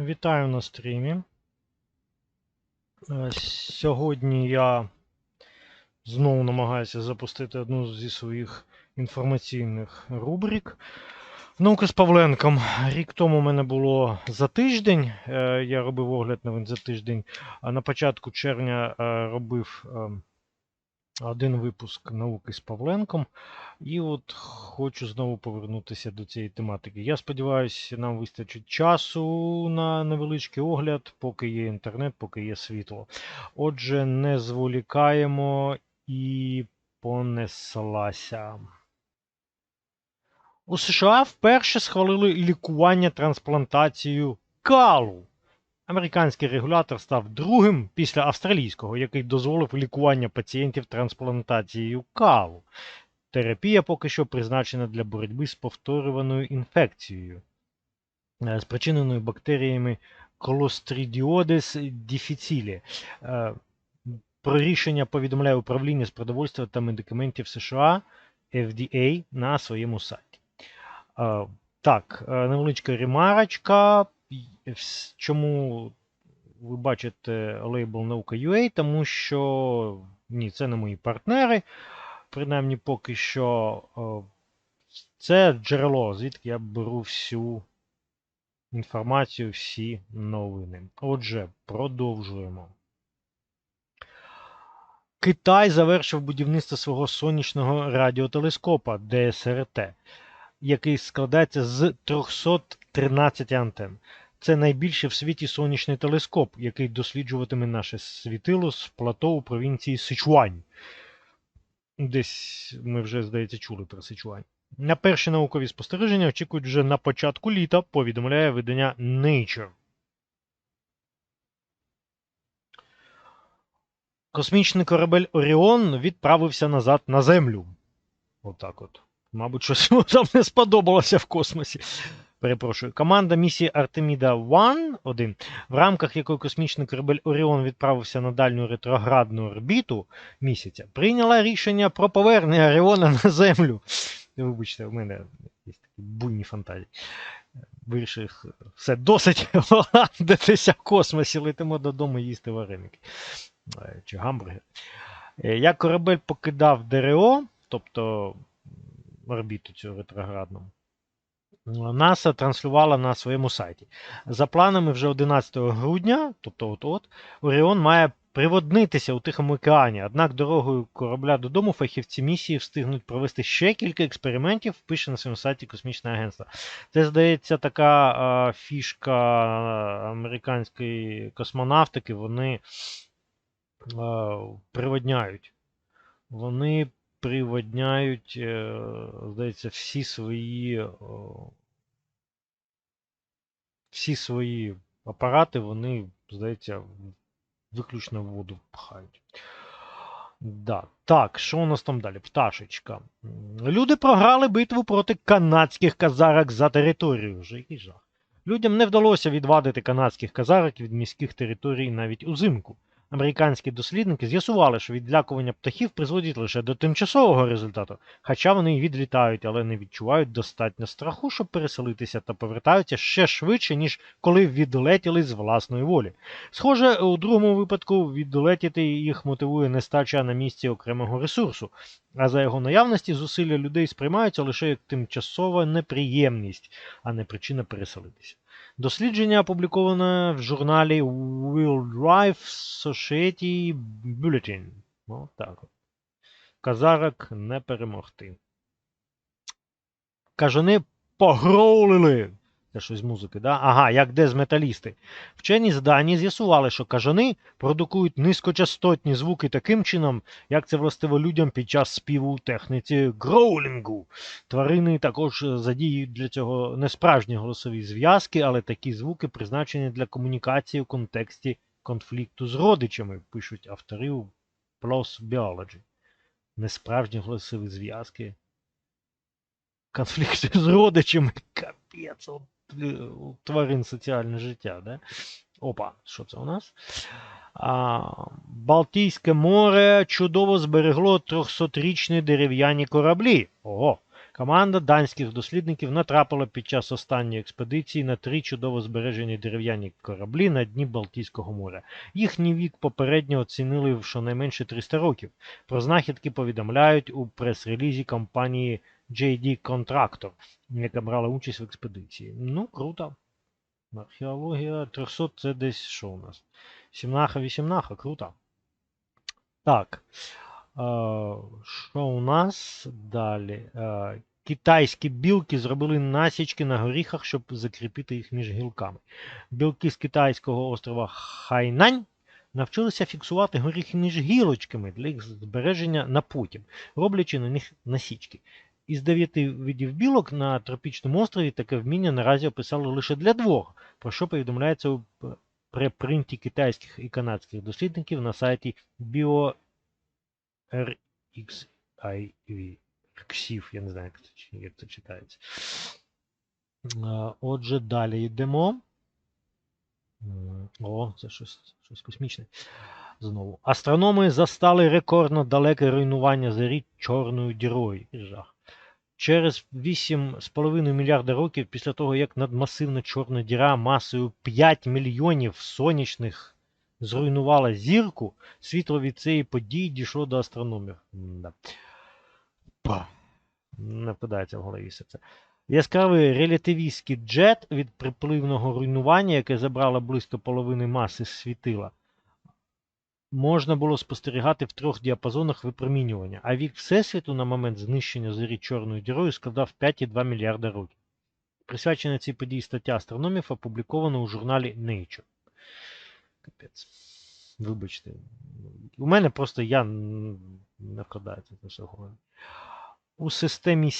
Вітаю на стрімі. Е, Сьогодні я знову намагаюся запустити одну зі своїх інформаційних рубрик. Наука з Павленком. Рік тому у мене було за тиждень. Е, Я робив огляд новин за тиждень, а на початку червня е, робив е, один випуск науки з Павленком. І от хочу знову повернутися до цієї тематики. Я сподіваюся, нам вистачить часу на невеличкий огляд, поки є інтернет, поки є світло. Отже, не зволікаємо і понеслася. У США вперше схвалили лікування трансплантацією калу. Американський регулятор став другим після австралійського, який дозволив лікування пацієнтів трансплантацією калу. Терапія поки що призначена для боротьби з повторюваною інфекцією, е, спричиненою бактеріями Clostridiodis difficile. Е, Про рішення повідомляє управління з продовольства та медикаментів США FDA на своєму сайті. Е, Так, невеличка ремарочка. Чому ви бачите лейбл наука.ua? Тому що ні, це не мої партнери принаймні поки що це джерело, звідки я беру всю інформацію, всі новини. Отже, продовжуємо. Китай завершив будівництво свого сонячного радіотелескопа ДСРТ, який складається з 313 антенн. Це найбільший в світі сонячний телескоп, який досліджуватиме наше світило з плато у провінції Сичуань. Десь ми вже, здається, чули про Сичуань. На перші наукові спостереження очікують вже на початку літа, повідомляє видання Nature. Космічний корабель Оріон відправився назад на Землю. Отак от. Мабуть, щось там не сподобалося в космосі. Перепрошую. Команда місії Артеміда 1 1, в рамках якої космічний корабель Оріон відправився на дальню ретроградну орбіту місяця, прийняла рішення про повернення Оріона на Землю. Вибачте, у мене є такі буйні фантазії. Вирішив, все досить ладитися в космосі, летимо додому їсти вареники Е, чи гамбургер. Е, Як корабель покидав ДРО, тобто орбіту цю ретроградну, НАСА транслювала на своєму сайті. За планами, вже 11 грудня, тобто от-от, Оріон має приводнитися у Тихому океані. Однак дорогою корабля додому фахівці місії встигнуть провести ще кілька експериментів, пише на своєму сайті Космічне агентство. Це, здається, така а, фішка американської космонавтики. Вони а, приводняють. Вони приводняють, е, здається, всі свої всі свої апарати, вони, здається, виключно в воду пхають. Да. Так, що у нас там далі? Пташечка. Люди програли битву проти канадських казарок за територію. Вже жах. Людям не вдалося відвадити канадських казарок від міських територій навіть узимку. Американські дослідники з'ясували, що відлякування птахів призводить лише до тимчасового результату, хоча вони й відлітають, але не відчувають достатньо страху, щоб переселитися та повертаються ще швидше, ніж коли відлетіли з власної волі. Схоже, у другому випадку відлетіти їх мотивує нестача на місці окремого ресурсу, а за його наявності зусилля людей сприймаються лише як тимчасова неприємність, а не причина переселитися. Дослідження опубліковане в журналі Wildlife Society Bulletin. О, так. Казарок не перемогти. Кажани погроулили. Це щось з музики, да? Ага, як дезметалісти. Вчені з Данії з'ясували, що кажани продукують низькочастотні звуки таким чином, як це властиво людям під час співу техніці гроулінгу. Тварини також задіють для цього не справжні голосові зв'язки, але такі звуки призначені для комунікації у контексті конфлікту з родичами, пишуть автори у PLOS Biology. Несправжні голосові зв'язки. Конфлікти з родичами. Капець, е, тварин соціальне життя, да? Опа, що це у нас? А, Балтійське море чудово зберегло 300-річні дерев'яні кораблі. Ого! Команда данських дослідників натрапила під час останньої експедиції на три чудово збережені дерев'яні кораблі на дні Балтійського моря. Їхній вік попередньо оцінили в щонайменше 300 років. Про знахідки повідомляють у прес-релізі компанії JD Contractor, яка брала участь в експедиції. Ну, круто. Археологія 300 це десь що у нас? Сімнаха, вісімнаха, круто. Так. Е, Що у нас далі? Е, Китайські білки зробили насічки на горіхах, щоб закріпити їх між гілками. Білки з китайського острова Хайнань навчилися фіксувати горіхи між гілочками для їх збереження на потім, роблячи на них насічки. Із дев'яти видів білок на тропічному острові таке вміння наразі описали лише для двох, про що повідомляється у препринті китайських і канадських дослідників на сайті BioRxiv. Я не знаю, як це, як це читається. Отже, далі йдемо. О, це щось, щось космічне. Знову. Астрономи застали рекордно далеке руйнування зорі чорною дірою. Жах. Через 8,5 мільярда років після того, як надмасивна чорна діра масою 5 мільйонів сонячних зруйнувала зірку, світло від цієї події дійшло до астрономів. Не вкидається в голові все це. Яскравий релятивістський джет від припливного руйнування, яке забрало близько половини маси світила, можна було спостерігати в трьох діапазонах випромінювання, а вік Всесвіту на момент знищення зорі чорною дірою складав 5,2 мільярда років. Присвячена цій події стаття астрономів опублікована у журналі Nature. Капець. Вибачте. У мене просто я не вкладається це все. У системі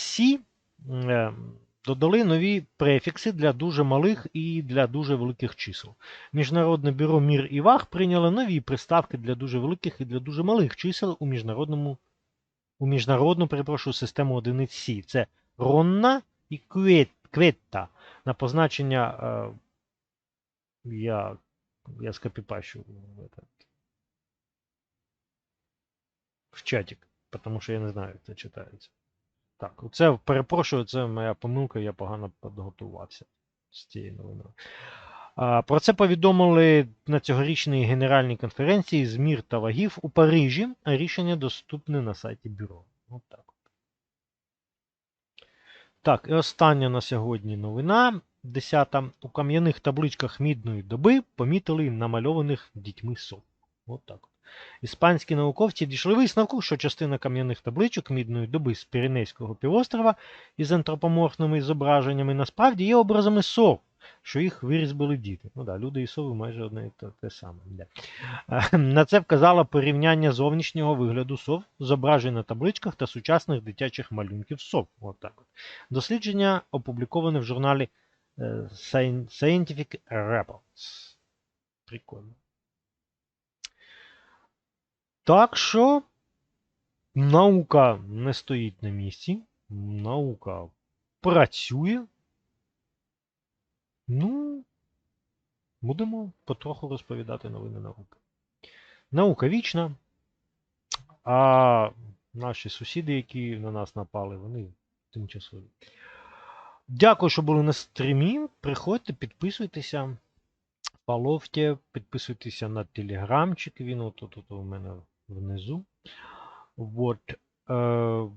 е, додали нові префікси для дуже малих і для дуже великих чисел. Міжнародне бюро Мір і Ваг прийняло нові приставки для дуже великих і для дуже малих чисел у міжнародному у міжнародну, перепрошую, систему одиниць Сі. Це Ронна і Квет, Кветта. На позначення е, я, я скопіпащу в, это, в чатик, тому що я не знаю, як це читається. Так, це перепрошую, це моя помилка, я погано підготувався з цією новиною. Про це повідомили на цьогорічній генеральній конференції з мір та вагів у Парижі, рішення доступне на сайті бюро. От так. Так, і остання на сьогодні новина. Десята. У кам'яних табличках мідної доби помітили намальованих дітьми сов. От так. Іспанські науковці дійшли висновку, що частина кам'яних табличок мідної доби з Піренейського півострова із антропоморфними зображеннями насправді є образами сов, що їх вирізбили діти. Ну да, люди і сови майже одне і те, те саме. Да. Е, На це вказало порівняння зовнішнього вигляду сов, зображень на табличках та сучасних дитячих малюнків сов. От так от. Дослідження опубліковане в журналі е, Scientific Reports. Прикольно. Так що наука не стоїть на місці, наука працює. Ну, будемо потроху розповідати новини науки. Наука вічна, а наші сусіди, які на нас напали, вони тимчасові. Дякую, що були на стрімі. Приходьте, підписуйтеся. Фоловте, підписуйтеся на телеграмчик, він от у мене внизу. Вот. Е...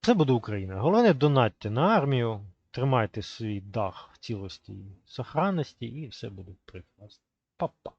Це буде Україна. Головне, донатьте на армію, тримайте свій дах в цілості і сохранності, і все буде прекрасно. Па-па.